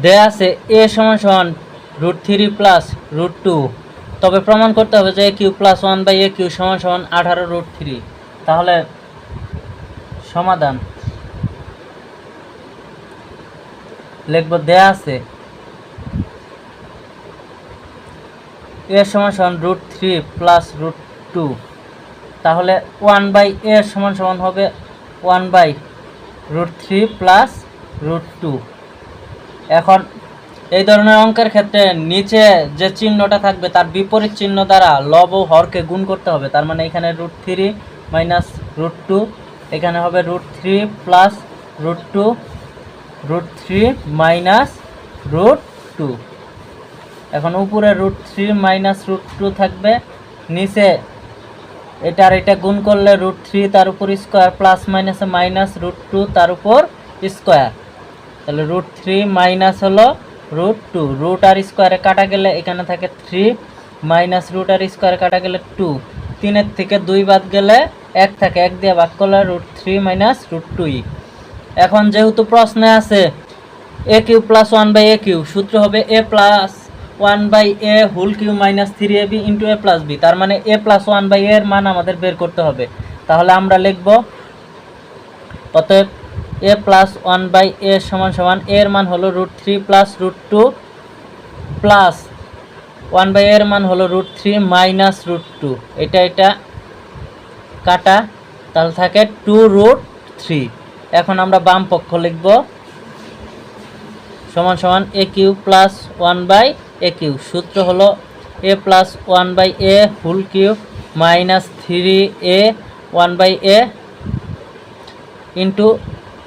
দেয়া আছে এ সমান সমান root three plus root two তবে প্রমাণ করতে হবে যে A cube plus one by A cube সমান সমান আঠারো রুট থ্রি তাহলে সমাধান লিখব দেয়া আছে এ সমান সমান root three plus root two তাহলে ওয়ান বাই এ সমান সমান হবে one by root three plus root two এখন এই ধরনের অঙ্কের ক্ষেত্রে নিচে যে চিহ্নটা থাকবে, তার বিপরীত চিহ্ন দ্বারা লব ও হরকে গুণ করতে হবে। তার মানে এখানে root three minus root two এখানে হবে root three plus root two root three minus root two এখন উপরে root three minus root two থাকবে, নিচে এটা আর এটা গুণ করলে রুট থ্রি তার উপর স্কোয়ার প্লাস মাইনাসে মাইনাস রুট টু তার উপর স্কোয়ার তাহলে রুট থ্রি মাইনাস হলো রুট টু রুট আর স্কোয়ারে কাটা গেলে এখানে থাকে থ্রি মাইনাস রুট আর স্কোয়ারে কাটা গেলে টু তিনের থেকে দুই বাদ গেলে এক থাকে, এক দিয়ে ভাগ করলে root three minus root two এখন যেহেতু প্রশ্নে আছে A cube plus one by A cube সূত্র হবে A plus one by A whole cube minus three A B into A plus B তার মানে এ প্লাস ওয়ান বাই এর মান আমাদের বের করতে হবে। তাহলে আমরা লিখব, অতএব A plus one by A সমান সমান এর মান হলো root three plus root two plus one by এর মান হলো root three minus root two এটা এটা কাটা, তাহলে থাকে টু রুট থ্রি এখন আমরা বাম পক্ষ লিখব। সমান সমান A cube plus one by A cube সূত্র হলো A plus one by A whole cube minus three A one by A into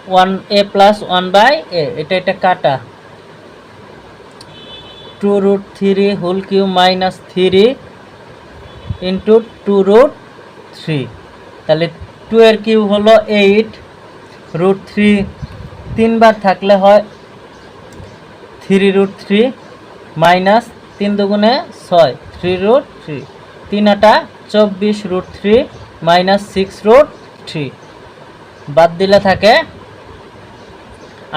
one A plus one by A এটা এটা কাটা। Two root three whole cube minus three into two root three তাহলে two এর Q হলো eight root three তিনবার থাকলে হয় three root three minus তিন দুগুণে ছয় থ্রি রুট থ্রি তিন আটা চব্বিশ root three minus six root three বাদ দিলে থাকে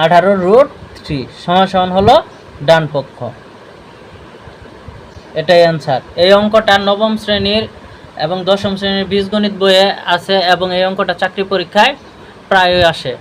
আঠারো রুট থ্রি, সমান হলো ডান পক্ষ। এটাই অ্যান্সার এই অঙ্কটা নবম শ্রেণির এবং দশম শ্রেণির বীজগণিত বইয়ে আছে এবং এই অঙ্কটা চাকরি পরীক্ষায় প্রায়ই আসে।